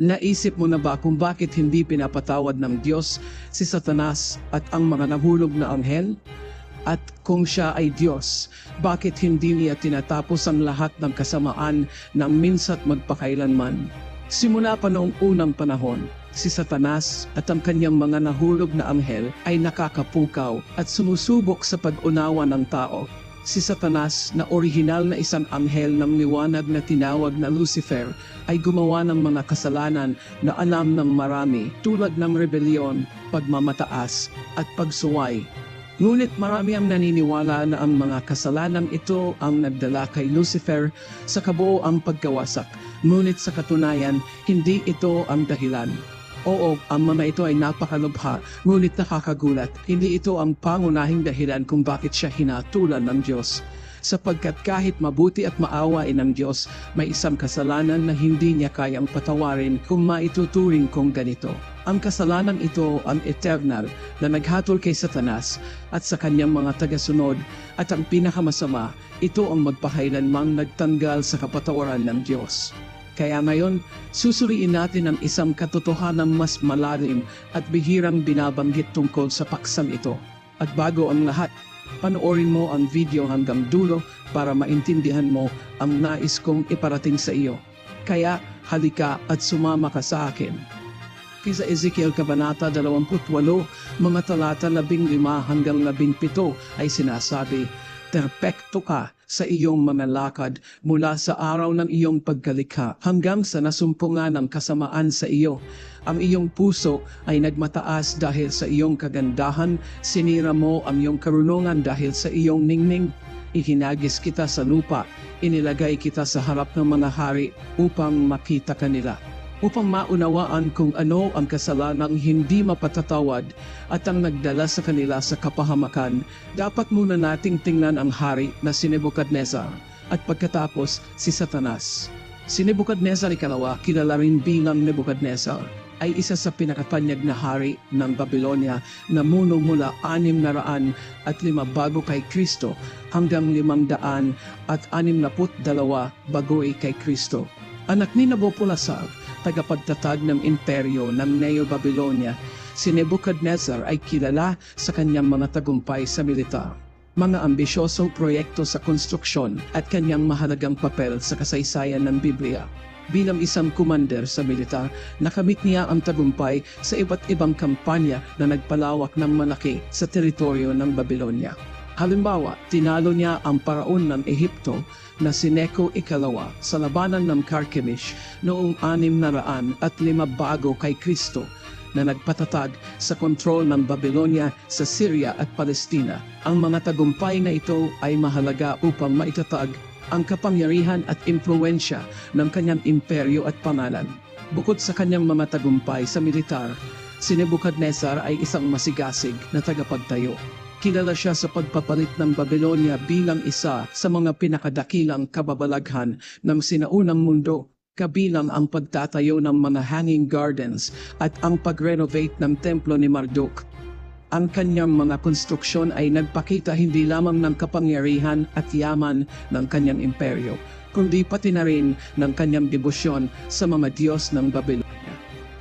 Naisip mo na ba kung bakit hindi pinapatawad ng Diyos si Satanas at ang mga nahulog na anghel? At kung siya ay Diyos, bakit hindi niya tinatapos ang lahat ng kasamaan ng minsa't magpakailanman? Simula pa noong unang panahon, si Satanas at ang kanyang mga nahulog na anghel ay nakakapukaw at sumusubok sa pag-unawa ng tao. Si Satanas na orihinal na isang anghel ng liwanag na tinawag na Lucifer ay gumawa ng mga kasalanan na alam ng marami tulad ng rebelyon, pagmamataas at pagsuway. Ngunit marami ang naniniwala na ang mga kasalanang ito ang nagdala kay Lucifer sa kabuoang pagkawasak. Ngunit sa katunayan, hindi ito ang dahilan. Oo, ang mga ito ay napakalubha, ngunit nakakagulat. Hindi ito ang pangunahing dahilan kung bakit siya hinatulan ng Diyos. Sapagkat kahit mabuti at maawain ng Diyos, may isang kasalanan na hindi niya kayang patawarin kung maituturing kong ganito. Ang kasalanan ito ang eternal na naghatol kay Satanas at sa kanyang mga tagasunod at ang pinakamasama, ito ang magpahailanmang nagtanggal sa kapatawaran ng Diyos. Kaya ngayon, susuriin natin ang isang katotohanan mas malalim at bihirang binabanggit tungkol sa paksang ito. At bago ang lahat, panoorin mo ang video hanggang dulo para maintindihan mo ang nais kong iparating sa iyo. Kaya halika at sumama ka sa akin. Kisa Ezekiel Kabanata 28, mga talata 15 hanggang 17 ay sinasabi, Perpekto ka sa iyong mga lakad mula sa araw ng iyong pagkalikha hanggang sa nasumpungan ng kasamaan sa iyo. Ang iyong puso ay nagmataas dahil sa iyong kagandahan, sinira mo ang iyong karunungan dahil sa iyong ningning. Ihinagis kita sa lupa, inilagay kita sa harap ng mga hari upang makita kanila upang maunawaan kung ano ang kasalanang hindi mapatatawad at ang nagdala sa kanila sa kapahamakan, dapat muna nating tingnan ang hari na si Nebuchadnezzar at pagkatapos si Satanas. Si Nebuchadnezzar ikalawa, kilala rin bilang Nebuchadnezzar, ay isa sa pinakapanyag na hari ng Babylonia na muno mula anim na raan at lima bago kay Kristo hanggang limang daan at anim na put dalawa bagoy kay Kristo. Anak ni Nabopolassar, tagapagtatag ng imperyo ng Neo-Babylonia, si Nebuchadnezzar ay kilala sa kanyang mga tagumpay sa militar, mga ambisyosong proyekto sa konstruksyon at kanyang mahalagang papel sa kasaysayan ng Biblia. Bilang isang commander sa militar, nakamit niya ang tagumpay sa iba't ibang kampanya na nagpalawak ng malaki sa teritoryo ng Babylonia. Halimbawa, tinalo niya ang paraon ng Ehipto na si Neco Ikalawa sa labanan ng Carchemish noong anim na raan at lima bago kay Kristo na nagpatatag sa kontrol ng Babylonia sa Syria at Palestina. Ang mga tagumpay na ito ay mahalaga upang maitatag ang kapangyarihan at impluensya ng kanyang imperyo at pangalan. Bukod sa kanyang mga tagumpay sa militar, si Nebuchadnezzar ay isang masigasig na tagapagtayo. Kilala siya sa pagpapalit ng Babylonia bilang isa sa mga pinakadakilang kababalaghan ng sinaunang mundo, kabilang ang pagtatayo ng mga hanging gardens at ang pag-renovate ng templo ni Marduk. Ang kanyang mga konstruksyon ay nagpakita hindi lamang ng kapangyarihan at yaman ng kanyang imperyo, kundi pati na rin ng kanyang debosyon sa mga Diyos ng Babylonia.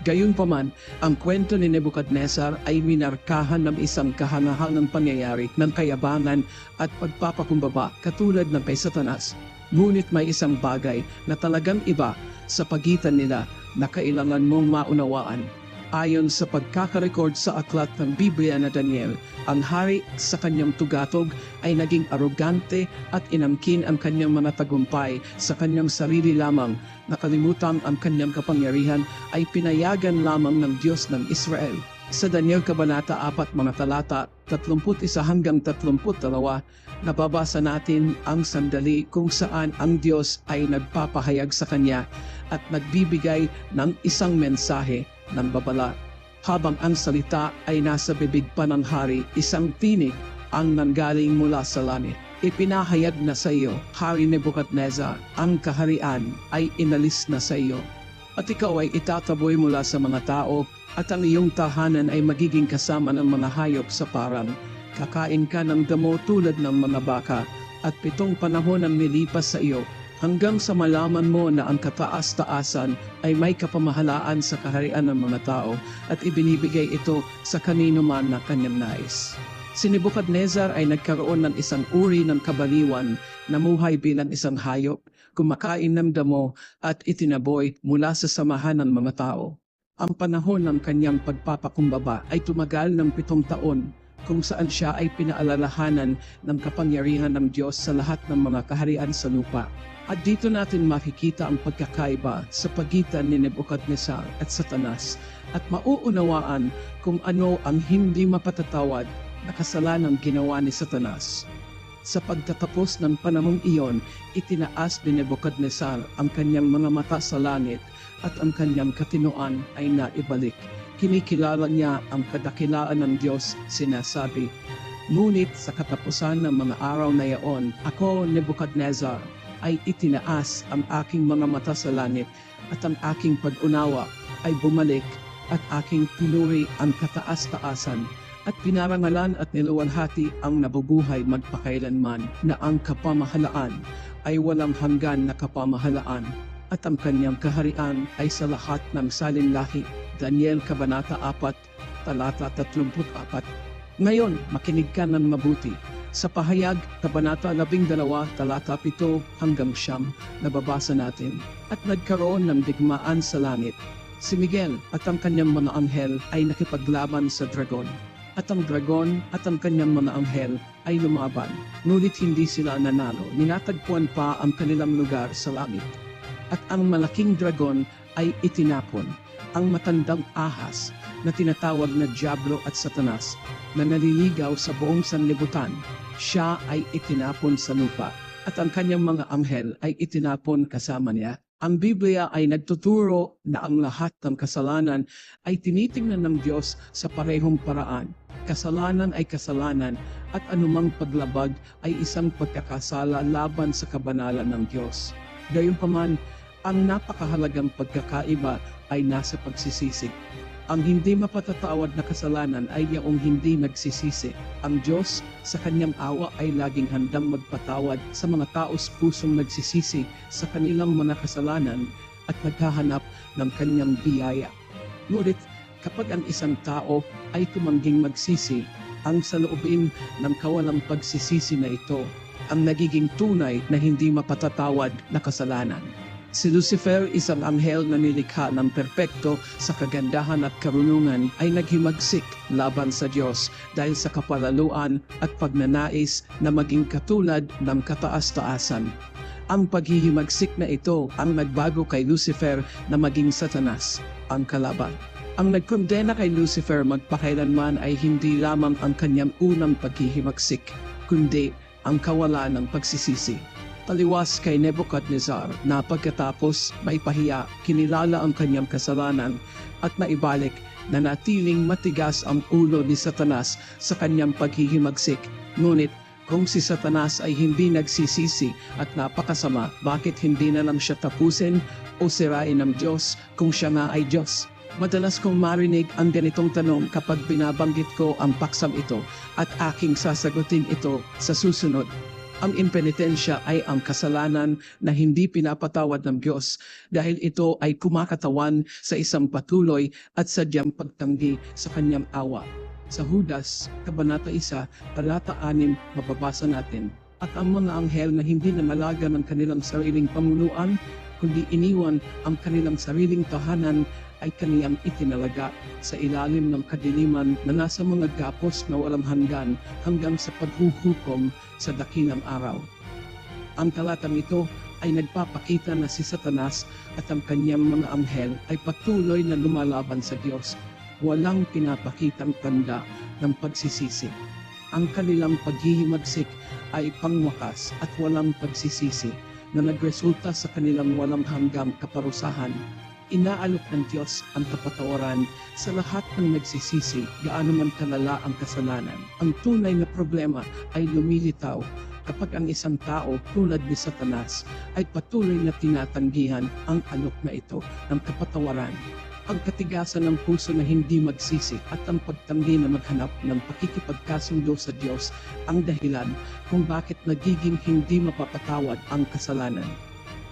Gayunpaman, ang kwento ni Nebuchadnezzar ay minarkahan ng isang kahangahangang pangyayari ng kayabangan at pagpapakumbaba katulad ng kay Satanas. Ngunit may isang bagay na talagang iba sa pagitan nila na kailangan mong maunawaan. Ayon sa pagkakarecord sa aklat ng Biblia na Daniel, ang hari sa kanyang tugatog ay naging arogante at inangkin ang kanyang mga tagumpay sa kanyang sarili lamang. Nakalimutan ang kanyang kapangyarihan ay pinayagan lamang ng Diyos ng Israel. Sa Daniel Kabanata 4 mga talata 31 hanggang 32, nababasa natin ang sandali kung saan ang Diyos ay nagpapahayag sa kanya at nagbibigay ng isang mensahe ng babala. Habang ang salita ay nasa bibig pa ng hari, isang tinig ang nanggaling mula sa langit. Ipinahayag na sa iyo, Hari Nebuchadnezzar, ang kaharian ay inalis na sa iyo. At ikaw ay itataboy mula sa mga tao at ang iyong tahanan ay magiging kasama ng mga hayop sa parang. Kakain ka ng damo tulad ng mga baka at pitong panahon ang nilipas sa iyo hanggang sa malaman mo na ang kataas-taasan ay may kapamahalaan sa kaharian ng mga tao at ibinibigay ito sa kanino man na kanyang nais. Si Nebuchadnezzar ay nagkaroon ng isang uri ng kabaliwan, namuhay bilang isang hayop, kumakain ng damo at itinaboy mula sa samahan ng mga tao. Ang panahon ng kanyang pagpapakumbaba ay tumagal ng pitong taon kung saan siya ay pinaalalahanan ng kapangyarihan ng Diyos sa lahat ng mga kaharian sa lupa. At dito natin makikita ang pagkakaiba sa pagitan ni Nebuchadnezzar at Satanas at mauunawaan kung ano ang hindi mapatatawad na kasalanang ginawa ni Satanas. Sa pagtatapos ng panahong iyon, itinaas ni Nebuchadnezzar ang kanyang mga mata sa langit at ang kanyang katinoan ay naibalik. Kinikilala niya ang kadakilaan ng Diyos, sinasabi, Ngunit sa katapusan ng mga araw na iyon, ako, Nebuchadnezzar, ay itinaas ang aking mga mata sa langit at ang aking pag-unawa ay bumalik at aking pinuri ang kataas-taasan at pinarangalan at niluwalhati ang nabubuhay magpakailanman na ang kapamahalaan ay walang hanggan na kapamahalaan at ang kanyang kaharian ay sa lahat ng salinlahi. Daniel Kabanata 4, talata 34. Ngayon, makinig ka ng mabuti. Sa pahayag, Kabanata 12, talata 7 hanggang siyam, nababasa natin. At nagkaroon ng digmaan sa langit. Si Miguel at ang kanyang mga anghel ay nakipaglaban sa dragon. At ang dragon at ang kanyang mga anghel ay lumaban. Ngunit hindi sila nanalo. Ninatagpuan pa ang kanilang lugar sa langit. At ang malaking dragon ay itinapon. Ang matandang ahas na tinatawag na Diablo at Satanas na naliligaw sa buong sanlibutan. Siya ay itinapon sa lupa at ang kanyang mga anghel ay itinapon kasama niya. Ang Biblia ay nagtuturo na ang lahat ng kasalanan ay tinitingnan ng Diyos sa parehong paraan. Kasalanan ay kasalanan at anumang paglabag ay isang pagkakasala laban sa kabanalan ng Diyos. Gayunpaman, ang napakahalagang pagkakaiba ay nasa pagsisisi. Ang hindi mapatatawad na kasalanan ay yaong hindi nagsisisi. Ang Diyos sa kanyang awa ay laging handang magpatawad sa mga taos pusong nagsisisi sa kanilang mga kasalanan at naghahanap ng kanyang biyaya. Ngunit kapag ang isang tao ay tumangging magsisi, ang saloobin ng kawalang pagsisisi na ito ang nagiging tunay na hindi mapatatawad na kasalanan. Si Lucifer, isang anghel na nilikha ng perpekto sa kagandahan at karunungan, ay naghimagsik laban sa Diyos dahil sa kapalaluan at pagnanais na maging katulad ng kataas-taasan. Ang paghihimagsik na ito ang nagbago kay Lucifer na maging satanas, ang kalaban. Ang nagkondena kay Lucifer magpakailanman ay hindi lamang ang kanyang unang paghihimagsik, kundi ang kawalan ng pagsisisi. Taliwas kay Nebuchadnezzar na pagkatapos may pahiya, kinilala ang kanyang kasalanan at naibalik na natiling matigas ang ulo ni Satanas sa kanyang paghihimagsik. Ngunit kung si Satanas ay hindi nagsisisi at napakasama, bakit hindi na lang siya tapusin o sirain ng Diyos kung siya nga ay Diyos? Madalas kong marinig ang ganitong tanong kapag binabanggit ko ang paksam ito at aking sasagutin ito sa susunod. Ang impenitensya ay ang kasalanan na hindi pinapatawad ng Diyos dahil ito ay kumakatawan sa isang patuloy at sadyang pagtanggi sa kanyang awa. Sa Hudas, Kabanata 1, Talata 6, mababasa natin, At ang mga anghel na hindi namalaga ng kanilang sariling pamunuan, kundi iniwan ang kanilang sariling tahanan ay kaniyang itinalaga sa ilalim ng kadiliman na nasa mga gapos na walang hanggan hanggang sa paghuhukom sa dakilang araw. Ang talatang ito ay nagpapakita na si Satanas at ang kanyang mga anghel ay patuloy na lumalaban sa Diyos. Walang pinapakitang tanda ng pagsisisi. Ang kanilang paghihimagsik ay pangwakas at walang pagsisisi na nagresulta sa kanilang walang hanggang kaparusahan inaalok ng Diyos ang kapatawaran sa lahat ng nagsisisi gaano man kalala ang kasalanan. Ang tunay na problema ay lumilitaw kapag ang isang tao tulad ni Satanas ay patuloy na tinatanggihan ang alok na ito ng kapatawaran. Ang katigasan ng puso na hindi magsisi at ang pagtanggi na maghanap ng pakikipagkasundo sa Diyos ang dahilan kung bakit nagiging hindi mapapatawad ang kasalanan.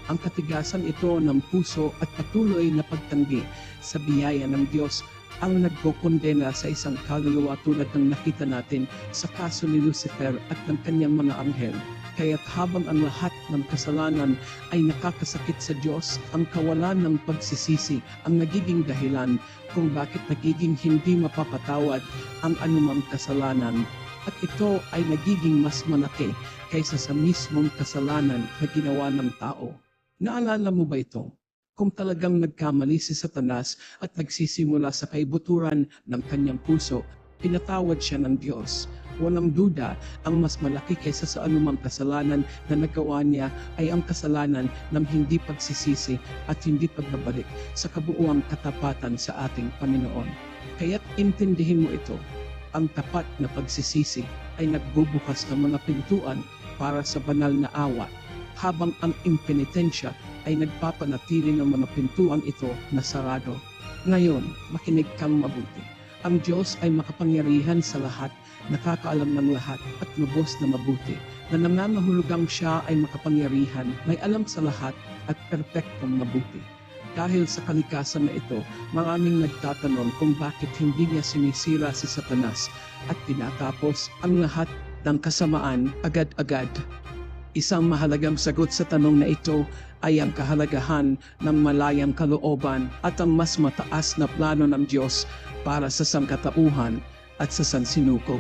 ang katigasan ito ng puso at patuloy na pagtanggi sa biyaya ng Diyos ang nagkukondena sa isang kaluluwa tulad ng nakita natin sa kaso ni Lucifer at ng kanyang mga anghel. Kaya't habang ang lahat ng kasalanan ay nakakasakit sa Diyos, ang kawalan ng pagsisisi ang nagiging dahilan kung bakit nagiging hindi mapapatawad ang anumang kasalanan. At ito ay nagiging mas malaki kaysa sa mismong kasalanan na ginawa ng tao. Naalala mo ba ito? Kung talagang nagkamali si Satanas at nagsisimula sa kaibuturan ng kanyang puso, pinatawad siya ng Diyos. Walang duda, ang mas malaki kaysa sa anumang kasalanan na nagawa niya ay ang kasalanan ng hindi pagsisisi at hindi pagbabalik sa kabuuang katapatan sa ating Panginoon. Kaya't intindihin mo ito, ang tapat na pagsisisi ay nagbubukas ng mga pintuan para sa banal na awa, habang ang impenitensya ay nagpapanatili ng mga pintuan ito na sarado. Ngayon, makinig kang mabuti. Ang Diyos ay makapangyarihan sa lahat, nakakaalam ng lahat at lubos na mabuti, na nangangahulugang siya ay makapangyarihan, may alam sa lahat at perpektong mabuti. Dahil sa kalikasan na ito, maraming nagtatanong kung bakit hindi niya sinisira si Satanas at tinatapos ang lahat ng kasamaan agad-agad. Isang mahalagang sagot sa tanong na ito ay ang kahalagahan ng malayang kalooban at ang mas mataas na plano ng Diyos para sa sangkatauhan at sa sansinukob.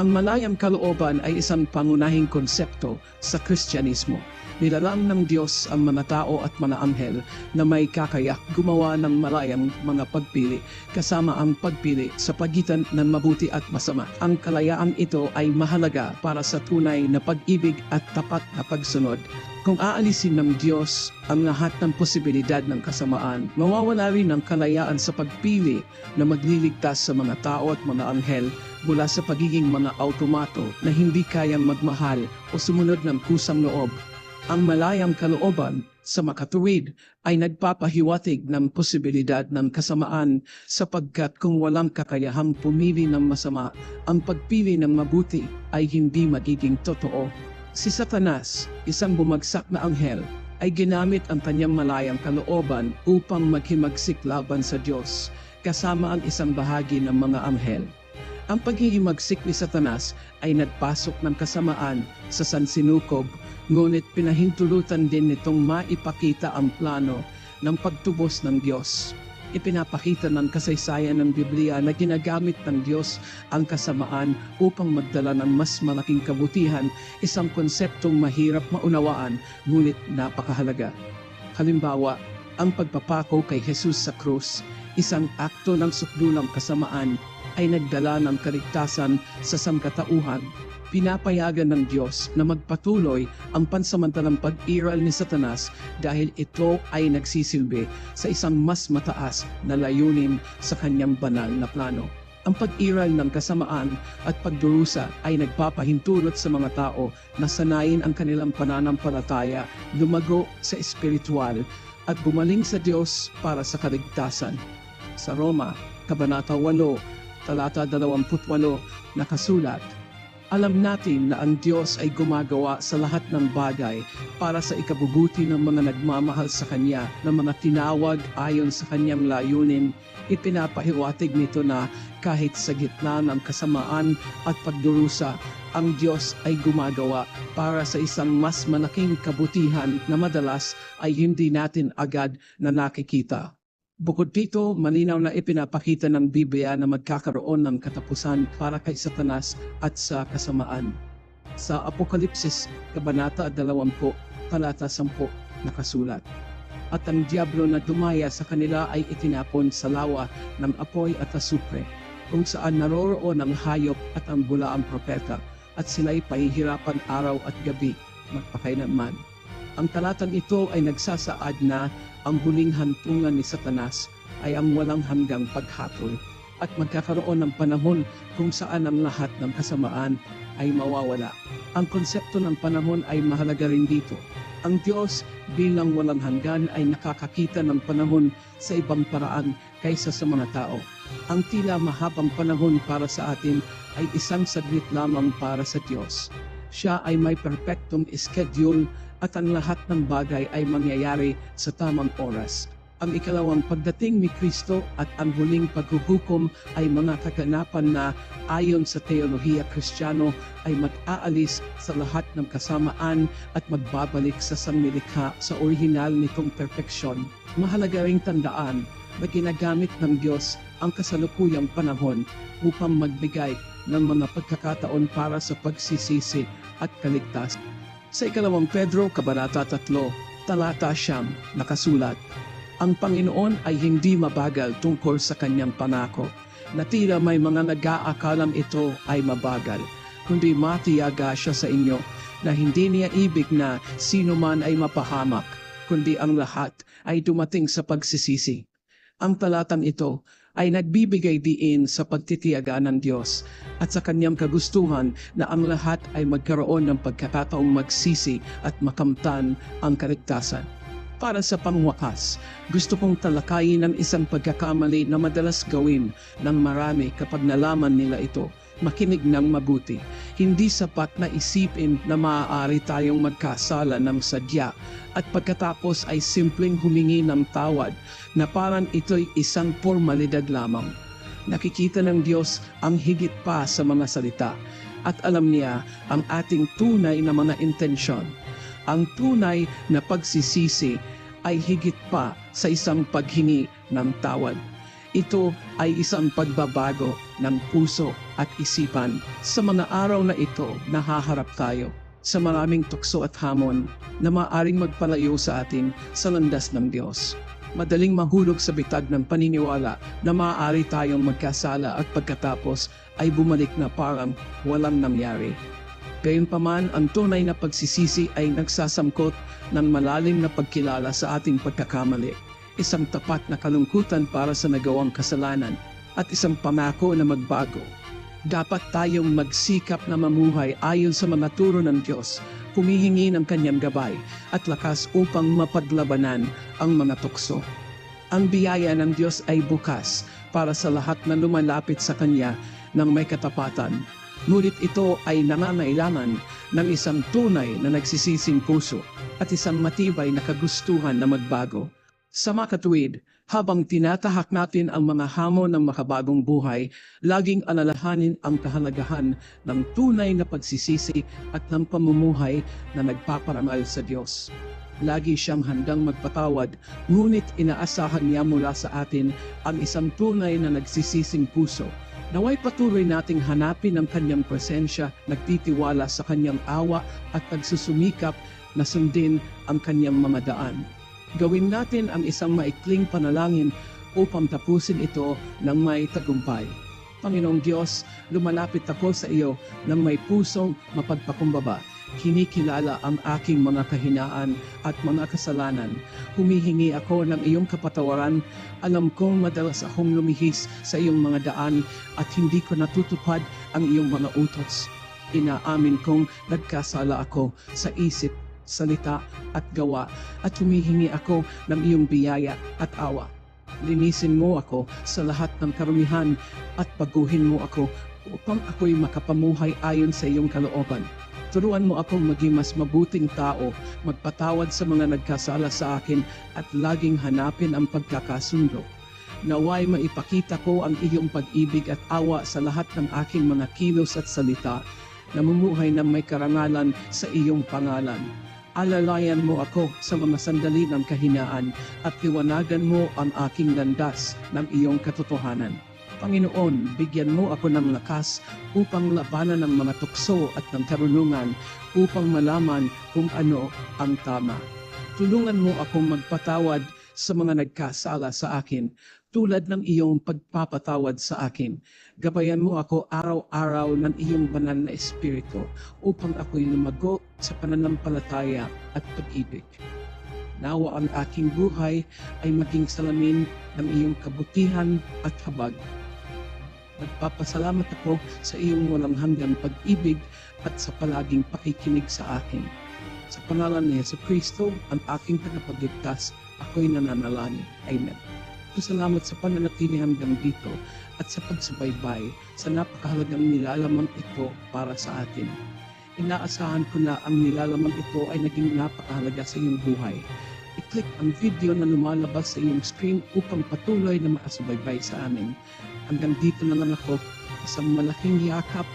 Ang malayang kalooban ay isang pangunahing konsepto sa Kristyanismo. Nilalang ng Diyos ang mga tao at mga anghel na may kakayak gumawa ng malayang mga pagpili kasama ang pagpili sa pagitan ng mabuti at masama. Ang kalayaan ito ay mahalaga para sa tunay na pag-ibig at tapat na pagsunod kung aalisin ng Diyos ang lahat ng posibilidad ng kasamaan, mawawala rin ang kalayaan sa pagpili na magliligtas sa mga tao at mga anghel mula sa pagiging mga automato na hindi kayang magmahal o sumunod ng kusang loob. Ang malayang kalooban sa makatuwid ay nagpapahiwatig ng posibilidad ng kasamaan sapagkat kung walang kakayahang pumili ng masama, ang pagpili ng mabuti ay hindi magiging totoo. Si Satanas, isang bumagsak na anghel, ay ginamit ang kanyang malayang kalooban upang maghimagsik laban sa Diyos, kasama ang isang bahagi ng mga anghel. Ang paghihimagsik ni Satanas ay nagpasok ng kasamaan sa sansinukob, ngunit pinahintulutan din nitong maipakita ang plano ng pagtubos ng Diyos. Ipinapakita ng kasaysayan ng Biblia na ginagamit ng Diyos ang kasamaan upang magdala ng mas malaking kabutihan, isang konseptong mahirap maunawaan ngunit napakahalaga. Halimbawa, ang pagpapako kay Jesus sa krus, isang akto ng sukdulang kasamaan ay nagdala ng kaligtasan sa sangkatauhan. Pinapayagan ng Diyos na magpatuloy ang pansamantalang pag-iral ni Satanas dahil ito ay nagsisilbi sa isang mas mataas na layunin sa kanyang banal na plano. Ang pag-iral ng kasamaan at pagdurusa ay nagpapahintulot sa mga tao na sanayin ang kanilang pananampalataya, lumago sa espiritual at gumaling sa Diyos para sa kaligtasan. Sa Roma, Kabanata 8, talata 28, nakasulat, alam natin na ang Diyos ay gumagawa sa lahat ng bagay para sa ikabubuti ng mga nagmamahal sa Kanya na mga tinawag ayon sa Kanyang layunin. Ipinapahiwatig nito na kahit sa gitna ng kasamaan at pagdurusa, ang Diyos ay gumagawa para sa isang mas malaking kabutihan na madalas ay hindi natin agad na nakikita. Bukod dito, malinaw na ipinapakita ng Biblia na magkakaroon ng katapusan para kay Satanas at sa kasamaan. Sa Apokalipsis, Kabanata 20, Talata 10, nakasulat. At ang Diablo na dumaya sa kanila ay itinapon sa lawa ng apoy at asupre, kung saan naroroon ang hayop at ang bulaang propeta, at sila'y pahihirapan araw at gabi, magpakailanman. Ang talatang ito ay nagsasaad na ang huling hantungan ni Satanas ay ang walang hanggang paghatol at magkakaroon ng panahon kung saan ang lahat ng kasamaan ay mawawala. Ang konsepto ng panahon ay mahalaga rin dito. Ang Diyos bilang walang hanggan ay nakakakita ng panahon sa ibang paraan kaysa sa mga tao. Ang tila mahabang panahon para sa atin ay isang saglit lamang para sa Diyos. Siya ay may perpektong schedule at ang lahat ng bagay ay mangyayari sa tamang oras. Ang ikalawang pagdating ni Kristo at ang huling paghuhukom ay mga kaganapan na ayon sa teolohiya kristyano ay mag-aalis sa lahat ng kasamaan at magbabalik sa sanlilikha sa orihinal nitong perfeksyon. Mahalaga ring tandaan na ginagamit ng Diyos ang kasalukuyang panahon upang magbigay ng mga pagkakataon para sa pagsisisi at kaligtas. Sa ikalawang Pedro, Kabanata 3, talata siyam, nakasulat, Ang Panginoon ay hindi mabagal tungkol sa kanyang panako, na tila may mga nag-aakalam ito ay mabagal, kundi matiyaga siya sa inyo na hindi niya ibig na sino man ay mapahamak, kundi ang lahat ay dumating sa pagsisisi. Ang talatang ito ay nagbibigay diin sa pagtitiyaga ng Diyos at sa kanyang kagustuhan na ang lahat ay magkaroon ng pagkakataong magsisi at makamtan ang kaligtasan. Para sa pangwakas, gusto kong talakayin ang isang pagkakamali na madalas gawin ng marami kapag nalaman nila ito. Makinig ng mabuti. Hindi sapat na isipin na maaari tayong magkasala ng sadya at pagkatapos ay simpleng humingi ng tawad na parang ito'y isang formalidad lamang. Nakikita ng Diyos ang higit pa sa mga salita at alam niya ang ating tunay na mga intensyon. Ang tunay na pagsisisi ay higit pa sa isang paghingi ng tawad. Ito ay isang pagbabago ng puso at isipan. Sa mga araw na ito, nahaharap tayo sa maraming tukso at hamon na maaring magpalayo sa atin sa landas ng Diyos. Madaling mahulog sa bitag ng paniniwala na maaari tayong magkasala at pagkatapos ay bumalik na parang walang nangyari. Gayunpaman, ang tunay na pagsisisi ay nagsasangkot ng malalim na pagkilala sa ating pagkakamali, isang tapat na kalungkutan para sa nagawang kasalanan, at isang pangako na magbago. Dapat tayong magsikap na mamuhay ayon sa mga turo ng Diyos, humihingi ng kanyang gabay at lakas upang mapaglabanan ang mga tukso. Ang biyaya ng Diyos ay bukas para sa lahat na lumalapit sa Kanya ng may katapatan. Ngunit ito ay nangangailangan ng isang tunay na nagsisising puso at isang matibay na kagustuhan na magbago. Sa makatuwid, habang tinatahak natin ang mga hamon ng makabagong buhay, laging alalahanin ang kahalagahan ng tunay na pagsisisi at ng pamumuhay na nagpaparangal sa Diyos. Lagi siyang handang magpatawad, ngunit inaasahan niya mula sa atin ang isang tunay na nagsisising puso. Naway patuloy nating hanapin ang kanyang presensya, nagtitiwala sa kanyang awa at pagsusumikap na sundin ang kanyang mga daan. Gawin natin ang isang maikling panalangin upang tapusin ito ng may tagumpay. Panginoong Diyos, lumalapit ako sa iyo ng may pusong mapagpakumbaba. Kinikilala ang aking mga kahinaan at mga kasalanan. Humihingi ako ng iyong kapatawaran. Alam kong madalas akong lumihis sa iyong mga daan at hindi ko natutupad ang iyong mga utos. Inaamin kong nagkasala ako sa isip, salita at gawa at humihingi ako ng iyong biyaya at awa. Linisin mo ako sa lahat ng karumihan at baguhin mo ako upang ako'y makapamuhay ayon sa iyong kalooban. Turuan mo akong maging mas mabuting tao, magpatawad sa mga nagkasala sa akin at laging hanapin ang pagkakasundo. Naway maipakita ko ang iyong pag-ibig at awa sa lahat ng aking mga kilos at salita, namumuhay na may karangalan sa iyong pangalan. Alalayan mo ako sa mga sandali ng kahinaan at liwanagan mo ang aking landas ng iyong katotohanan. Panginoon, bigyan mo ako ng lakas upang labanan ng mga tukso at ng karunungan upang malaman kung ano ang tama. Tulungan mo akong magpatawad sa mga nagkasala sa akin tulad ng iyong pagpapatawad sa akin. Gabayan mo ako araw-araw ng iyong banal na espiritu upang ako'y lumago sa pananampalataya at pag-ibig. Nawa ang aking buhay ay maging salamin ng iyong kabutihan at habag. Nagpapasalamat ako sa iyong walang hanggang pag-ibig at sa palaging pakikinig sa akin. Sa pangalan ni Yesu Kristo, ang aking tagapagligtas, ako'y nananalangin. Amen. Salamat sa pananatili hanggang dito at sa pagsubaybay sa napakahalagang nilalaman ito para sa atin. Inaasahan ko na ang nilalamang ito ay naging napakahalaga sa iyong buhay. I-click ang video na lumalabas sa iyong screen upang patuloy na makasubaybay sa amin. Hanggang dito na lang ako, isang malaking yakap